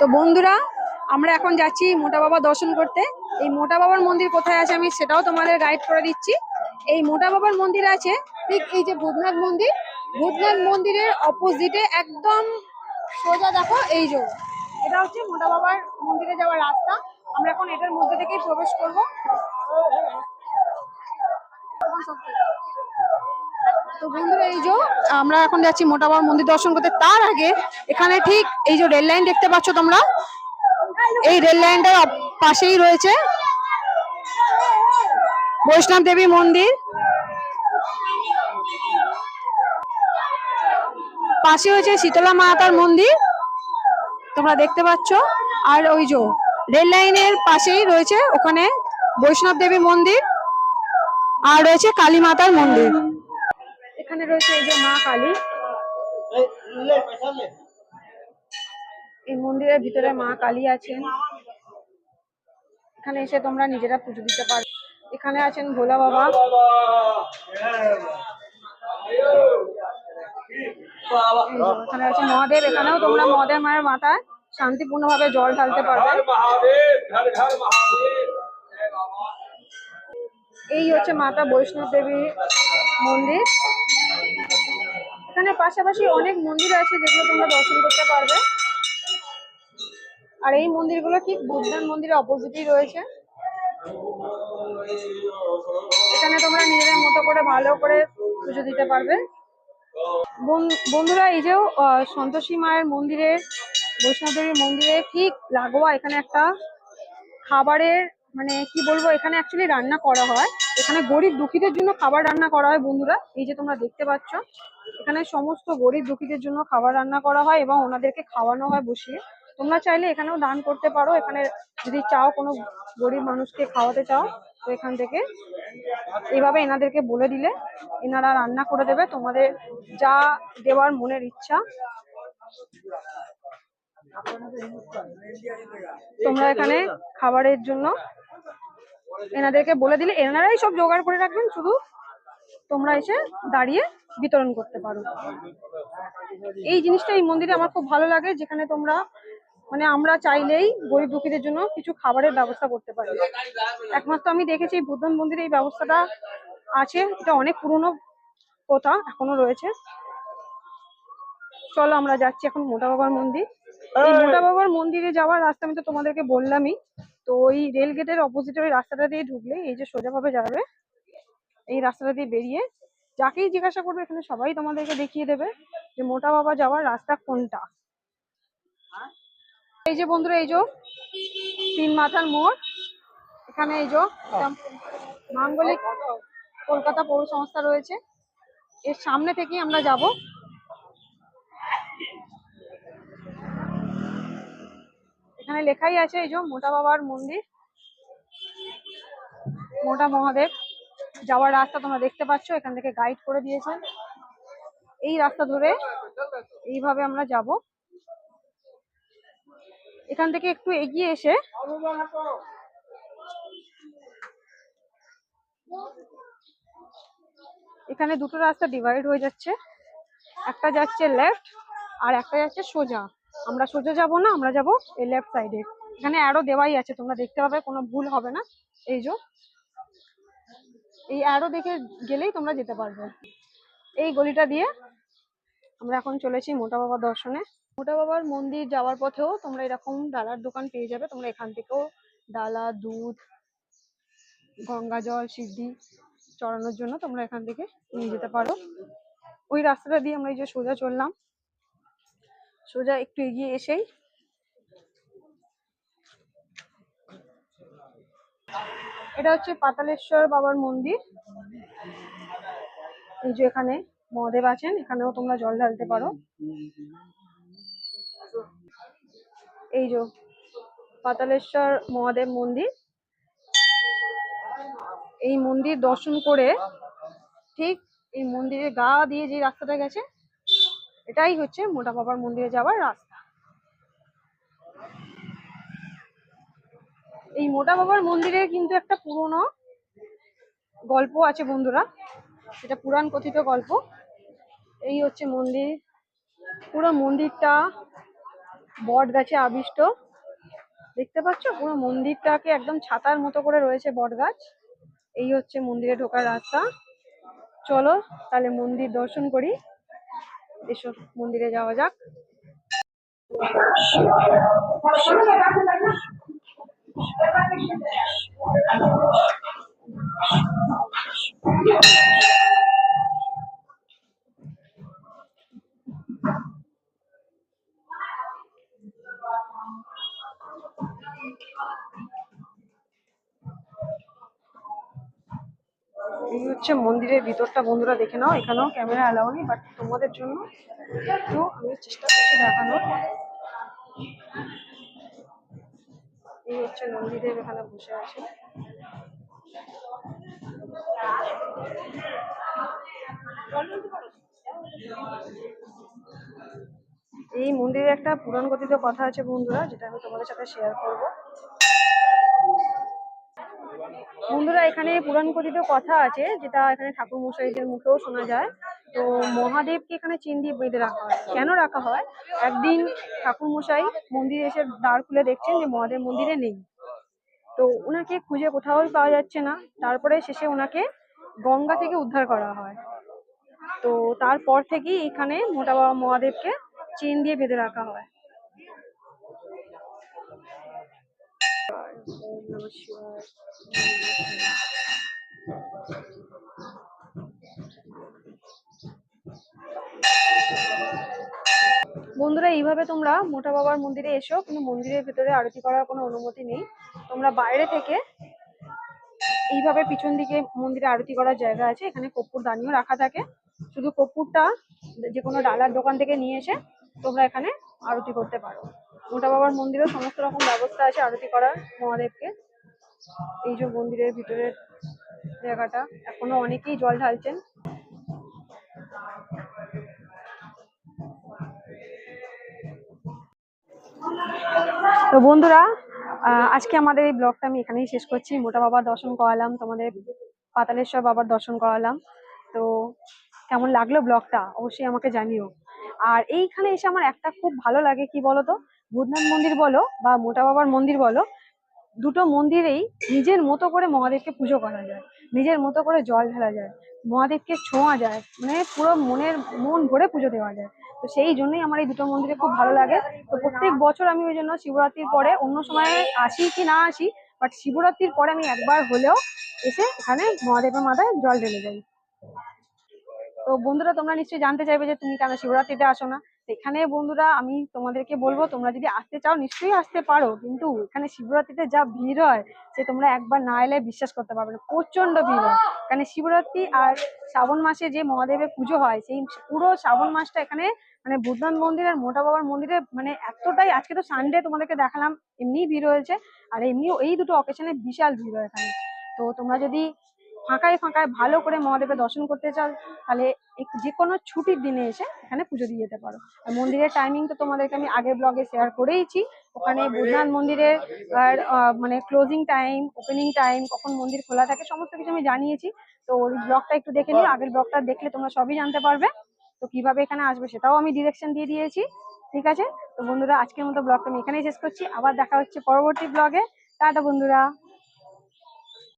তো বন্ধুরা, আমরা এখন যাচ্ছি মোটা বাবা দর্শন করতে। এই মোটা বাবার মন্দির কোথায় আছে আমি সেটাও তোমাদের গাইড করে দিচ্ছি। এই মোটা বাবার মন্দির আছে, ঠিক এই যে ভূতনাথ মন্দির। ভূতনাথ মন্দিরের অপোজিটে একদম সোজা দেখো, এই যে। এটা হচ্ছে মোটা বাবার মন্দিরে যাওয়ার রাস্তা। আমরা এখন এটার মধ্যে থেকেই প্রবেশ করব। তো বন্ধুরা এই যে, আমরা এখন যাচ্ছি মোটা বাবার মন্দির দর্শন করতে। তার আগে এখানে ঠিক এই যে রেল লাইন দেখতে পাচ্ছ তোমরা? এই রেল লাইনটার পাশেই রয়েছে বৈষ্ণব দেবী মন্দির। পাশে হয়েছে শীতলা মাতার মন্দির। তোমরা দেখতে পাচ্ছ। আর ওই যে রেল লাইনের পাশেই রয়েছে ওখানে বৈষ্ণব দেবী মন্দির। আর রয়েছে কালী মাতার মন্দির। এখানে রয়েছে এই যে মা কালী। এই মন্দিরের ভিতরে মা কালী আছেন। এখানে এসে তোমরা নিজেরা পুজো দিতে পারো। এখানে আছেন ভোলা বাবা। এখানে আছে মহাদেব। এখানেও তোমরা মহাদেব মায়ের মাথায় শান্তিপূর্ণ ভাবে জল ঢালতে পারবে। এই হচ্ছে মাতা বৈষ্ণব দেবীর মন্দির। এখানে পাশাপাশি অনেক মন্দির আছে যেগুলো তোমরা দর্শন করতে পারবে। আর এই মন্দিরগুলো ঠিক বুদ্ধের মন্দিরের অপোজিটেই রয়েছে। এখানে তোমরা নিজেদের মতো করে ভালো করে পুজো দিতে পারবে। বন- বন্ধুরা এই যে আহ, সন্তোষী মায়ের মন্দিরে বৈষ্ণব দেবীর মন্দিরে ঠিক লাগোয়া এখানে একটা খাবারের মানে কি বলব এখানে অ্যাকচুয়ালি রান্না করা হয়। এখানে গরিব দুঃখীদের জন্য খাবার রান্না করা হয় বন্ধুরা। এই যে তোমরা দেখতে পাচ্ছ। এখানে সমস্ত গরিব দুঃখীদের জন্য খাবার রান্না করা হয় এবং ওনাদেরকে খাওয়ানো হয় বসিয়ে। তোমরা চাইলে এখানেও দান করতে পারো। এখানে যদি চাও কোনো গরিব মানুষকে খাওয়াতে চাও, তো এখান থেকে এইভাবে এনাদেরকে বলে দিলে এনারা রান্না করে দেবে। তোমাদের যা দেওয়ার মনের ইচ্ছা। তোমরা এখানে খাবারের জন্য এনাদেরকে বলে দিলে। এনারাই সব জোগাড় করে রাখবেন শুধু তোমরা এসে দাঁড়িয়ে বিতরণ করতে পারো। এই জিনিসটা এই মন্দিরে আমার খুব ভালো লাগে যেখানে তোমরা মানে আমরা চাইলেই গরিব দুঃখীদের জন্য কিছু খাবারের ব্যবস্থা করতে পারি। একমাত্র আমি দেখেছি এই বুদ্ধন মন্দিরে এই ব্যবস্থাটা আছে এটা অনেক পুরনো প্রথা এখনও রয়েছে। চলো আমরা যাচ্ছি এখন মোটা বাবার মন্দির। এই মোটা বাবার মন্দিরে যাওয়ার রাস্তা আমি তো তোমাদেরকে বললামই তো ওই রেল গেটের অপোজিটে ওই রাস্তাটা দিয়ে ঢুকলে এই যে সোজাভাবে যাবে এই রাস্তাটা দিয়ে বেরিয়ে যাকেই জিজ্ঞাসা করবে এখানে সবাই তোমাদেরকে দেখিয়ে দেবে যে মোটা বাবা যাওয়ার রাস্তা কোনটা। এই যে বন্ধুরা, এই যে তিন মাথার মোড়। এখানে এই যে মাঙ্গলিক কলকাতা পৌর সংস্থা রয়েছে। এর সামনে থেকেই আমরা যাব। এখানে লেখাই আছে এই যে মোটা বাবার মন্দির, মোটা মহাদেব। যাওয়ার রাস্তা তোমরা দেখতে পাচ্ছ, এখান থেকে গাইড করে দিয়েছে এই রাস্তা ধরে এইভাবে আমরা যাব। এখান থেকে একটু এগিয়ে এসে এখানে দুটো রাস্তা ডিভাইড হয়ে যাচ্ছে। একটা যাচ্ছে লেফট আর একটা যাচ্ছে সোজা। আমরা সোজা যাব না, আমরা যাব এই লেফট সাইডে এখানে অ্যারো দেওয়াই আছে, তোমরা দেখতে পাবে, কোনো ভুল হবে না। এই যে এই অ্যারো দেখে গেলেই তোমরা যেতে পারবে। এই গলিটা দিয়ে আমরা এখন চলেছি মোটা বাবা দর্শনে। মোটা বাবার মন্দির যাওয়ার পথেও তোমরা এরকম ডালার দোকান পেয়ে যাবে। তোমরা এখান থেকেও ডালা, দুধ, গঙ্গা জল, সিদ্ধি চড়ানোর জন্য তোমরা এখান থেকে নিয়ে যেতে পারো। ওই রাস্তাটা দিয়ে আমরা এই যে সোজা চললাম। সোজা একটু এগিয়ে এসেই এটা হচ্ছে পাতালেশ্বর বাবার মন্দির। এই যে এখানে মহাদেব আছেন, এখানেও তোমরা জল ঢালতে পারো। এই যে পাতালেশ্বর মহাদেব মন্দির। এই মন্দির দর্শন করে ঠিক এই মন্দিরের গা দিয়ে যে রাস্তাটা গেছে, এটাই হচ্ছে মোটা বাবার মন্দিরে যাওয়ার রাস্তা। এই মোটা বাবার মন্দিরের কিন্তু একটা পুরনো গল্প আছে বন্ধুরা। সেটা পুরাণ কথিত গল্প। এই হচ্ছে মন্দির। পুরো মন্দিরটা বট গাছে আবিষ্ট। দেখতে পাচ্ছ? পুরো মন্দিরটাকে একদম ছাতার মতো করে রয়েছে বট গাছ। এই হচ্ছে মন্দিরে ঢোকার রাস্তা। চলো তাহলে মন্দির দর্শন করি। এসো, মন্দিরে যাওয়া যাক। এই হচ্ছে মন্দিরের ভিতরটা, বন্ধুরা দেখে নাও, এখানেও ক্যামেরা অ্যালাউ নেই বাট তোমাদের জন্য একটু আমি চেষ্টা করছি দেখানোর। হচ্ছে নন্দীদেব এখানে বসে আছে এই মন্দিরে একটা পুরাণ কথিত কথা আছে বন্ধুরা, যেটা আমি তোমাদের সাথে শেয়ার করব। বন্ধুরা, এখানে পুরাণ কথিত কথা আছে, যেটা এখানে ঠাকুর মশাইদের মুখেও শোনা যায়। তো মহাদেবকে এখানে চিন দিয়ে বেঁধে রাখা হয়। কেন রাখা হয়? একদিন ঠাকুর মশাই মন্দিরে এসে দ্বার খুলে দেখছেন যে মহাদেব মন্দিরে নেই। তো ওনাকে খুঁজে কোথাও পাওয়া যাচ্ছে না। তারপরে শেষে ওনাকে গঙ্গা থেকে উদ্ধার করা হয়। তো তারপর থেকেই এখানে মোটা বাবা মহাদেবকে চেন দিয়ে বেঁধে রাখা হয়। ওম। বন্ধুরা, এইভাবে তোমরা মোটা বাবার মন্দিরে এসো। কিন্তু মন্দিরের ভেতরে আরতি করার কোনো অনুমতি নেই। তোমরা বাইরে থেকে এইভাবে পিছন দিকে মন্দিরে আরতি করার জায়গা আছে। এখানে কর্পূর দানিও রাখা থাকে। শুধু কর্পূরটা যে কোনো ডালার দোকান থেকে নিয়ে এসে তোমরা এখানে আরতি করতে পারো। মোটা বাবার মন্দিরেও সমস্ত রকম ব্যবস্থা আছে আরতি করার মহাদেবকে। এই যে মন্দিরের ভিতরের জায়গাটা, এখনও অনেকেই জল ঢালছেন। তো বন্ধুরা আজকে আমাদের এই ব্লগটা আমি এখানেই শেষ করছি। মোটা বাবার দর্শন করালাম, তোমাদের পাতালেশ্বর বাবার দর্শন করালাম। তো কেমন লাগল ব্লগটা? অবশ্যই আমাকে জানিও। আর এইখানে এসে আমার একটা খুব ভালো লাগে, কি বলতো? ভূতনাথ মন্দির বলো বা মোটা বাবার মন্দির বলো, দুটো মন্দিরেই নিজের মতো করে মহাদেবকে পুজো করা যায়। নিজের মতো করে জল ঢালা যায়। মহাদেবকে ছোঁয়া যায়। মানে পুরো মনের, মন ভরে পুজো দেওয়া যায়। তো সেই জন্যই আমার এই দুটো মন্দিরে খুব ভালো লাগে। তো প্রত্যেক বছর আমি ওই জন্য শিবরাত্রির পরে অন্য সময় আসি কি না আসি বাট শিবরাত্রির পরে আমি একবার হলেও এসে এখানে মহাদেবের মাথায় জল ঢেলে যাই তো বন্ধুরা, তোমরা নিশ্চয়ই জানতে চাইবে যে তুমি কেন শিবরাত্রিতে আসো না? এখানে বন্ধুরা, আমি তোমাদেরকে বলব, তোমরা যদি আসতে চাও, নিশ্চয়ই আসতে পারো। কিন্তু এখানে শিবরাত্রিতে যা ভিড় হয়, সে তোমরা একবার না এলে বিশ্বাস করতে পারবে না। প্রচণ্ড ভিড় হয়। এখানে শিবরাত্রি আর শ্রাবণ মাসে যে মহাদেবের পুজো হয়, সেই পুরো শ্রাবণ মাসটা এখানে মানে বুদ্ধনাথ মন্দির আর মোটা বাবার মন্দিরে মানে এতটাই আজকে তো সানডে তোমাদেরকে দেখালাম এমনি ভিড় হয়েছে। আর এমনিও এই দুটো অকেশনে বিশাল ভিড় হয় এখানে। তো তোমরা যদি ফাঁকায় ফাঁকায় ভালো করে মহাদেবের দর্শন করতে চাও তাহলে যে কোনো ছুটির দিনে এসে এখানে পুজো দিয়ে যেতে পারো। আর মন্দিরের টাইমিং তো তোমাদেরকে আমি আগের ব্লগে শেয়ার করেইছি। ওখানে বুধনাথ মন্দিরের আর, মানে ক্লোজিং টাইম ওপেনিং টাইম কখন মন্দির খোলা থাকে সমস্ত কিছু আমি জানিয়েছি। তো ওই ব্লগটা একটু দেখে নিও আগের ব্লগটা দেখলে তোমরা সবই জানতে পারবে। তো কীভাবে এখানে আসবে সেটাও আমি ডিরেকশন দিয়ে দিয়েছি, ঠিক আছে? তো বন্ধুরা, আজকের মতো ব্লগটা আমি এখানেই শেষ করছি। আবার দেখা হচ্ছে পরবর্তী ব্লগে টাটা বন্ধুরা।